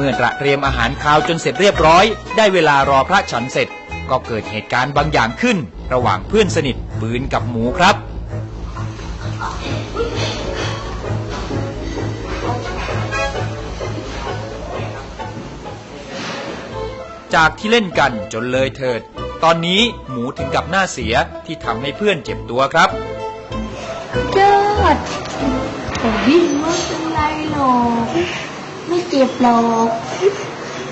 มื่อตระเตรียมอาหารคาวจนเสร็จเรียบร้อย ได้เวลารอพระฉันเสร็จ ก็เกิดเหตุการณ์บางอย่างขึ้น ระหว่างเพื่อนสนิทปืนกับหมูครับ จากที่เล่นกันจนเลยเถิด ตอนนี้หมูถึงกับหน้าเสียที่ทำให้เพื่อนเจ็บตัวครับยอดโอ้ยไม่เป็นไรหรอก เจ็บหรอก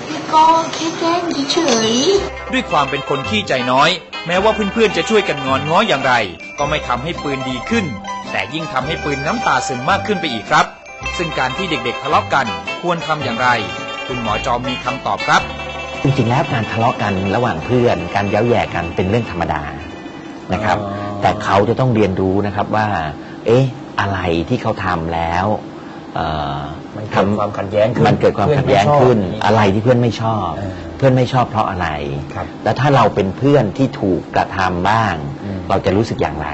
พี่ก็แค่แกล้งเฉยด้วยความเป็นคนขี้ใจน้อย แม้ว่าเพื่อนๆจะช่วยกันงอนง้ออย่างไร ก็ไม่ทำให้ปืนดีขึ้น แต่ยิ่งทำให้ปืนน้ำตาซึมมากขึ้นไปอีกครับ ซึ่งการที่เด็กๆทะเลาะกันควรทำอย่างไร คุณหมอจอมมีคำตอบครับ จริงๆแล้วการทะเลาะกันระหว่างเพื่อน การเย้าแย่กันเป็นเรื่องธรรมดานะครับ อ๋อ แต่เขาจะต้องเรียนรู้นะครับว่า เอ๊ะ อะไรที่เขาทำแล้วเอ่อ มันเกิดความขัดแย้งขึ้นมันเกิดความขัดแย้งขึ้นอะไรที่เพื่อนไม่ชอบเออเพื่อนไม่ชอบเพราะอะไรครับแล้วถ้าเราเป็นเพื่อนที่ถูกกระทำบ้างอืมเราจะรู้สึกอย่างไร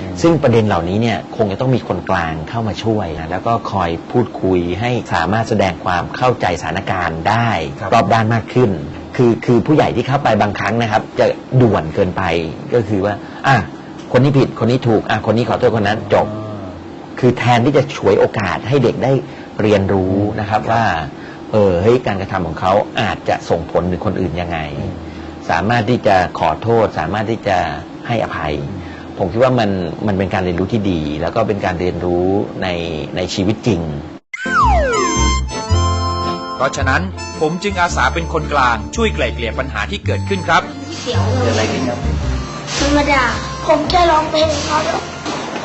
อืมซึ่งประเด็นเหล่านี้เนี่ยคงจะต้องมีคนกลางเข้ามาช่วยนะแล้วก็คอยพูดคุยให้สามารถแสดงความเข้าใจสถานการณ์ได้ครับรอบด้านมากขึ้น คือคือผู้ใหญ่ที่เข้าไปบางครั้งนะครับ จะด่วนเกินไปก็คือว่าอะคนนี้ผิดคนนี้ถูกอะคนนี้ขอโทษคนนั้นจบ คือแทนที่จะฉวยโอกาสให้เด็กได้เรียนรู้นะครับว่า เออเฮ้ยการกระทำของเขาอาจจะส่งผลถึงคนอื่นยังไงอืมสามารถที่จะขอโทษ สามารถที่จะให้อภัย ผมคิดว่ามันมันเป็นการเรียนรู้ที่ดี แล้วก็เป็นการเรียนรู้ในในชีวิตจริง เพราะฉะนั้นผมจึงอาสาเป็นคนกลางช่วยไกล่เกลี่ยปัญหาที่เกิดขึ้นครับๆเสียวเลเกิดอะไรยขึ้นครับธรรมดาผมแค่ร้องเพลงเขาแล้ว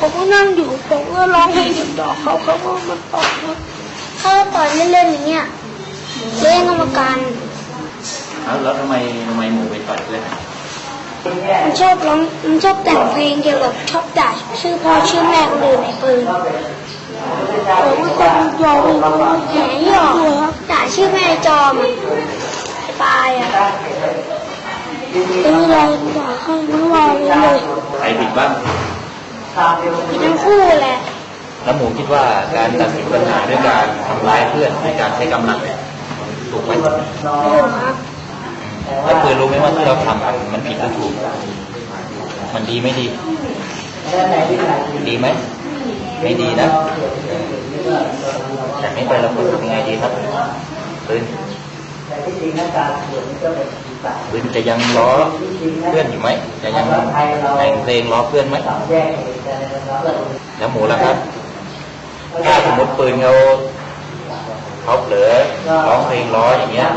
ผมก็นั่งอยู่ผมก็ร้องเพลงหยอกๆเขาเขาก็มาตอบว่าเขาก็ต่อยเล่นๆอย่างเงี้ยเล่นกรรมการแล้วทำไมทำไมหมูไปต่อยเพื่อนมันชอบร้องมันชอบแต่งเพลงเกี่ยวกับชอบด่าชื่อพ่อชื่อแม่คนอื่นในปืนผมเป็นคนยอมเป็นคนแหงหยอกด่าชื่อแม่จอมอะไอ้ปลายอะเป็นอะไรด่าให้ทั้งวันเลยใครผิดบ้าง ผิดทั้งคู่แหละแล้วหมูคิดว่าการตัดสินปัญหาด้วยการทำร้ายเพื่อนด้วยการใช้กำลังเนี่ยถูกไหมถูกครับแล้วปืนรู้ไหมว่าที่เราทำอะมันผิดหรือถูก มันดีไม่ดี ดีไหมไม่ดีนะจากนี้ไปเราควรทำยังไงดีครับปืนปืนจะยังล้อเพื่อนอยู่ไหมจะยังแต่งเพลงล้อเพื่อนไหม แล้วหมูล่ะครับถ้าสมมติปืนเขาเขาเผลอร้องเพลงล้ออย่างเงี้ย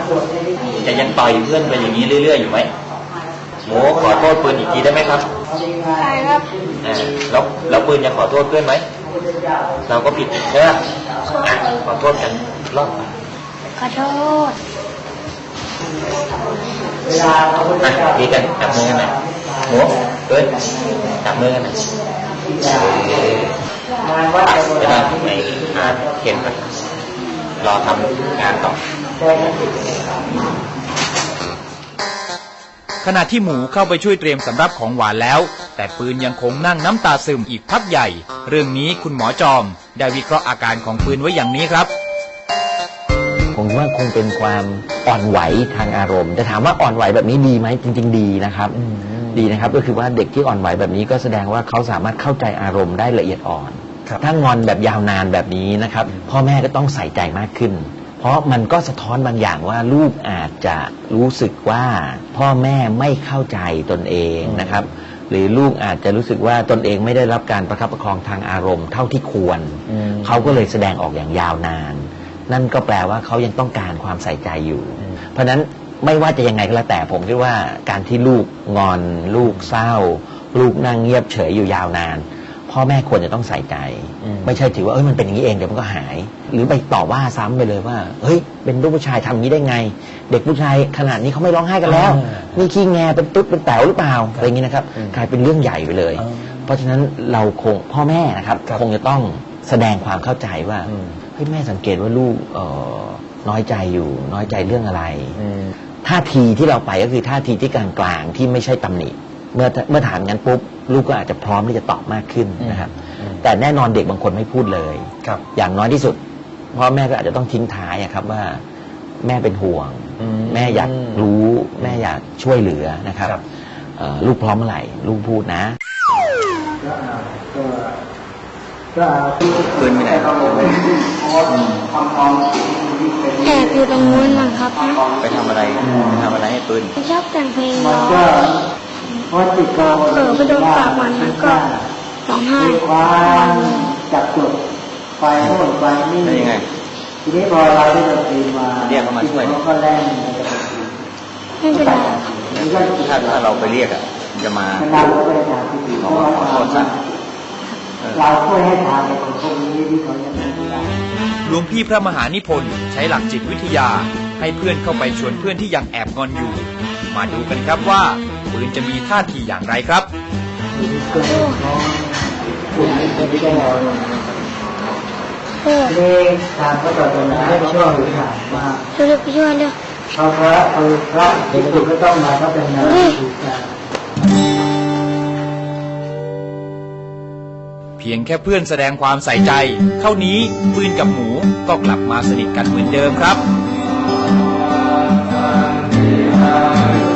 จะยังต่อยเพื่อนไปอย่างนี้เรื่อยๆอยู่ไหมหมูขอโทษปืนอีกทีได้ไหมครับใช่ครับอ่าแล้วแล้วปืนจะขอโทษเพื่อนไหมเราก็ผิดใช่ไหมอะขอโทษกันอีกรอบอะขอโทษดีกันจับมือกันหน่อย หมูปืนจับมือกันหน่อยเออจะได้ไปหาเข็มกันรอทำงานต่อขณะที่หมูเข้าไปช่วยเตรียมสำรับของหวานแล้ว แต่ปืนยังคงนั่งน้ำตาซึมอีกพักใหญ่ เรื่องนี้คุณหมอจอม ได้วิเคราะห์อาการของปืนไว้อย่างนี้ครับ ผมว่าคงเป็นความอ่อนไหวทางอารมณ์ แต่ถามว่าอ่อนไหวแบบนี้ดีไหมจริง ๆ ดีนะครับ ดีนะครับ ก็คือว่าเด็กที่อ่อนไหวแบบนี้ก็แสดงว่าเขาสามารถเข้าใจอารมณ์ได้ละเอียดอ่อนครับถ้างอนแบบยาวนานแบบนี้นะครับ พ่อแม่ก็ต้องใส่ใจมากขึ้น เพราะมันก็สะท้อนบางอย่างว่าลูกอาจจะรู้สึกว่าพ่อแม่ไม่เข้าใจตนเองนะครับ หรือลูกอาจจะรู้สึกว่าตนเองไม่ได้รับการประคับประคองทางอารมณ์เท่าที่ควรอืมเขาก็เลยแสดงออกอย่างยาวนาน นั่นก็แปลว่าเขายังต้องการความใส่ใจอยู่อืมเพราะฉะนั้น ไม่ว่าจะยังไงก็แล้วแต่ผมคิดว่าการที่ลูกงอน ลูกเศร้า ลูกนั่งเงียบเฉยอยู่ยาวนาน พ่อแม่ควรจะต้องใส่ใจอืมไม่ใช่ถือว่าเอ้ยมันเป็นอย่างนี้เองเดี๋ยวมันก็หาย หรือไปต่อว่าซ้ำไปเลยว่า เฮ้ย เป็นลูกผู้ชายทำอย่างนี้ได้ไง เด็กผู้ชายขนาดนี้เขาไม่ร้องไห้กันแล้วอ่านี่ขี้แงเป็นตุ๊ดเป็นแต๋วหรือเปล่าอะไรอย่างนี้นะครับอืมกลายเป็นเรื่องใหญ่ไปเลยอ่าเพราะฉะนั้นเราคงพ่อแม่นะครับครับคงจะต้องแสดงความเข้าใจว่าอืมเฮ้ยแม่สังเกตว่าลูกเอ่อน้อยใจอยู่ น้อยใจเรื่องอะไรอืม ท่าทีที่เราไปก็คือท่าทีที่กลางๆที่ไม่ใช่ตำหนิเมื่อเมื่อถามงั้นปุ๊บลูกก็อาจจะพร้อมที่จะตอบมากขึ้นนะครับอืมแต่แน่นอนเด็กบางคนไม่พูดเลยครับอย่างน้อยที่สุดพ่อแม่ก็อาจจะต้องทิ้งท้ายอะครับว่าแม่เป็นห่วงอืมแม่อยากรู้แม่อยากช่วยเหลือนะครับครับเอ่อลูกพร้อมเมื่อไหร่ลูกพูดนะปืนไปไหน ครับนะไปทำอะไรไปทำอะไรให้ปืนมันชอบแต่งเพลงร้องเผลอไปโดนปากมันแล้วก็ร้องไห้ความจับจุดไฟโน่นไฟนี่แล้วยังไง ทีนี้พอเราได้ดนตรีมาเรียกเขามาช่วย เขาก็แล่นไม่เป็นไรครับถ้าถ้าเราไปเรียกอะมันจะมามันนำไปทางที่ดีขอขอโทษซะเออ เราช่วยให้ทางในคนพวกนี้ที่เขาจะทำได้ หลวงพี่พระมหานิพนธ์ใช้หลักจิตวิทยา ให้เพื่อนเข้าไปชวนเพื่อนที่ยังแอบงอนอยู่ มาดูกันครับว่าปืนจะมีท่าทีอย่างไรครับโอ้นี่ทางพระศาสนาช่วยถามว่าช่วยไปช่วยเร็วพระพระคือพระที่สุดก็ต้องมาก็เป็นนายถูกใจเพียงแค่เพื่อนแสดงความใส่ใจ เท่านี้ปืนกับหมูก็กลับมาสนิทกันเหมือนเดิมครับ Hare you.